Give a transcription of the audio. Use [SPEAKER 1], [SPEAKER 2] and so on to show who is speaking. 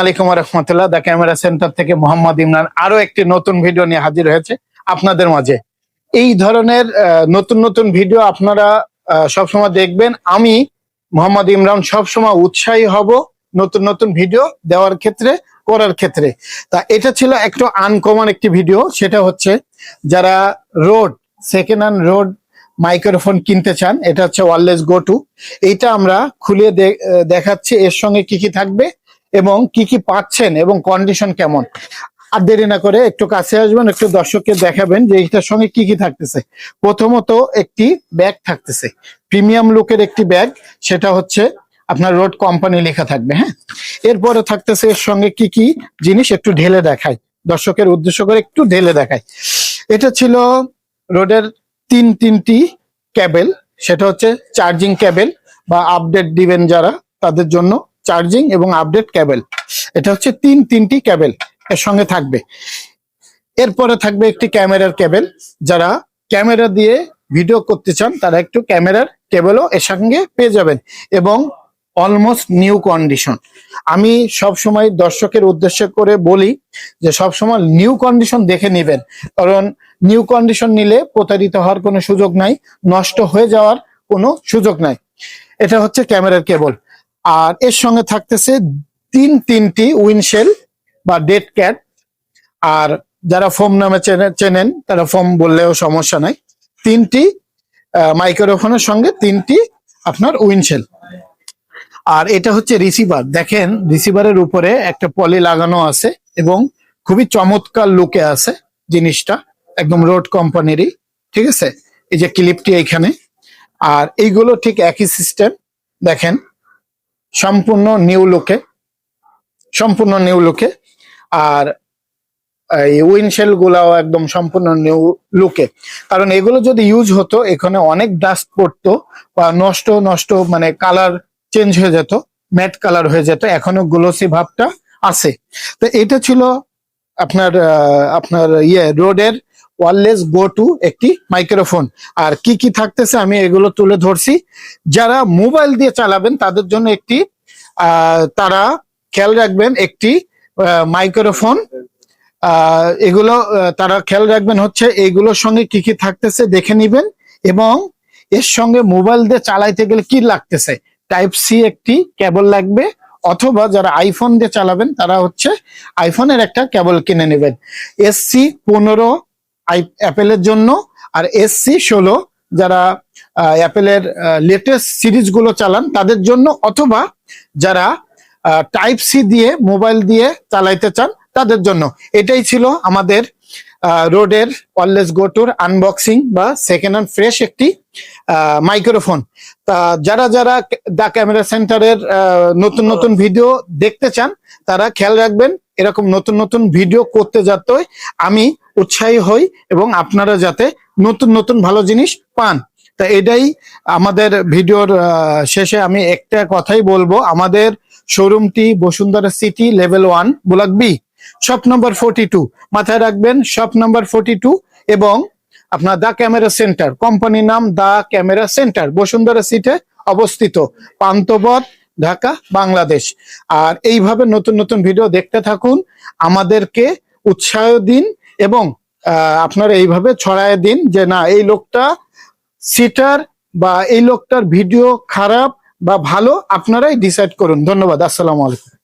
[SPEAKER 1] আলাইকুম রহমতুল্লাহ। The camera centre থেকে মোহাম্মদ ইমরান আরও একটি নতুন ভিডিও নিয়ে হাজির হয়েছে আপনাদের মাঝে। এই ধরনের নতুন নতুন ভিডিও আপনারা সবসময় দেখবেন। আমি, মোহাম্মদ ইমরান, সবসময় উৎসাহী হব নতুন নতুন ভিডিও দেওয়ার ক্ষেত্রে, করার ক্ষেত্রে। তা এটা ছিল একটু আনকমন একটি ভিডিও, সেটা হচ্ছে যারা Rode second hand Rode microphone কিনতে চান, এটা হচ্ছে ওয়ারলেস গো টু। এইটা আমরা খুলে দেখাচ্ছি, এর সঙ্গে কি কি থাকবে এবং কি কি পাচ্ছেন এবং কন্ডিশন কেমন? আর দেরি না করে একটু কাছে আসবেন, একটু দর্শককে দেখাবেন যে এইটার সঙ্গে কি কি থাকতেছে। প্রথমত একটি ব্যাগ থাকতেছে। প্রিমিয়াম লুকের একটি ব্যাগ সেটা হচ্ছে আপনার রোড কোম্পানি লেখা থাকবে হ্যাঁ? এরপরে থাকতেছে এর সঙ্গে কি কি জিনিস একটু ঢেলে দেখায় দর্শকের উদ্দেশ্য করে একটু ঢেলে দেখায় এটা ছিল রোডের তিন তিনটি ক্যাবেল সেটা হচ্ছে চার্জিং ক্যাবেল বা আপডেট দিবেন যারা, তাদের জন্য চার্জিং এবং আপডেট ক্যাবেল এটা হচ্ছে তিন তিনটি ক্যাবেল এর সঙ্গে থাকবে। এরপরে থাকবে একটি ক্যামেরার কেবল যারা ক্যামেরা দিয়ে ভিডিও করতে চান, তারা একটু ক্যামেরার কেবলও এর সঙ্গে পেয়ে যাবেন এবং অলমোস্ট নিউ কন্ডিশন আমি সব সময় দর্শকের উদ্দেশ্য করে বলি যে সব সময় নিউ কন্ডিশন দেখে নেবেন। কারণ নিউ কন্ডিশন নিলে প্রতারিত হওয়ার কোনো সুযোগ নাই, নষ্ট হয়ে যাওয়ার কোনো সুযোগ নাই। এটা হচ্ছে ক্যামেরার কেবল আর এর সঙ্গে থাকতেছে তিন তিনটি উইনশেল বা ডেড ক্যাট। আর যারা ফোম নামে চেনে- চেনেন, তারা ফোম বললেও সমস্যা নাই। তিনটি মাইক্রোফোনের সঙ্গে তিনটি আপনার উইনশেল। আর এটা হচ্ছে রিসিভার। দেখেন, রিসিভারের উপরে একটা পলি লাগানো আছে এবং খুবই চমৎকার লুকে আছে জিনিসটা। একদম রোড কোম্পানিরই, ঠিক আছে? এই যে ক্লিপটি এইখানে। আর এইগুলো ঠিক একই সিস্টেম। দেখেন সম্পূর্ণ নিউ লুকে সম্পূর্ণ নিউ লুকে আর এই উইনশেল গুলাও একদম সম্পূর্ণ নিউ লুকে কারণ এগুলো যদি ইউজ হতো, এখানে অনেক ডাস্ট পড়তো বা নষ্ট নষ্ট মানে কালার চেঞ্জ হয়ে যেত ম্যাট কালার হয়ে যেত, এখনও গ্লোসি ভাবটা আছে। তো এটা ছিল আপনার আপনার ইয়ে রোডের ওয়ারলেস গো টু একটি মাইক্রোফোন। আর কি কি থাকতেছে আমি এগুলো তুলে ধরছি। যারা মোবাইল দিয়ে চালাবেন, তাদের জন্য একটি তারা খেয়াল রাখবেন একটি মাইক্রোফোন। এগুলো তারা খেয়াল রাখবেন হচ্ছে এইগুলোর সঙ্গে কি কি থাকতেছে, দেখে নিবেন। এবং এর সঙ্গে মোবাইল দিয়ে চালাইতে গেলে কি লাগতেছে? টাইপ সি একটি কেবল লাগবে। অথবা যারা আইফোন দিয়ে চালাবেন, তারা হচ্ছে আইফোনের একটা কেবল কিনে নেবেন। এসসি পনেরো অ্যাপেলের জন্য আর এস এসসি ষোলো যারা অ্যাপেলের লেটেস্ট সিরিজগুলো চালান, তাদের জন্য অথবা যারা টাইপ সি দিয়ে মোবাইল দিয়ে চালাইতে চান, তাদের জন্য। এটাই ছিল আমাদের রোডের ওয়ারলেস গোটুর আনবক্সিং বা সেকেন্ড হ্যান্ড ফ্রেশ একটি মাইক্রোফোন তা যারা যারা দা ক্যামেরা সেন্টারের নতুন নতুন ভিডিও দেখতে চান, তারা খেয়াল রাখবেন, এরকম নতুন নতুন ভিডিও করতে যাতে আমি উৎসাহী হই এবং আপনারা যাতে নতুন নতুন ভালো জিনিস পান। তা এটাই আমাদের ভিডিওর শেষে আমি একটা কথাই বলব। আমাদের শোরুমটি Bashundhara city level one, block B, shop number forty two. মাথায় রাখবেন, শপ নম্বর ফোর্টি টু এবং আপনার দা ক্যামেরা সেন্টার। কোম্পানির নাম দা ক্যামেরা সেন্টার, বসুন্ধরা সিটে অবস্থিত পান্তবর ঢাকা, বাংলাদেশ। আর এইভাবে নতুন নতুন ভিডিও দেখতে থাকুন। আমাদেরকে উৎসাহ দিন এবং আপনারা এইভাবে ছড়ায় দিন যে না, এই লোকটা সিটার বা এই লোকটার ভিডিও খারাপ বা ভালো, আপনারাই ডিসাইড করুন। ধন্যবাদ। আসসালামু আলাইকুম।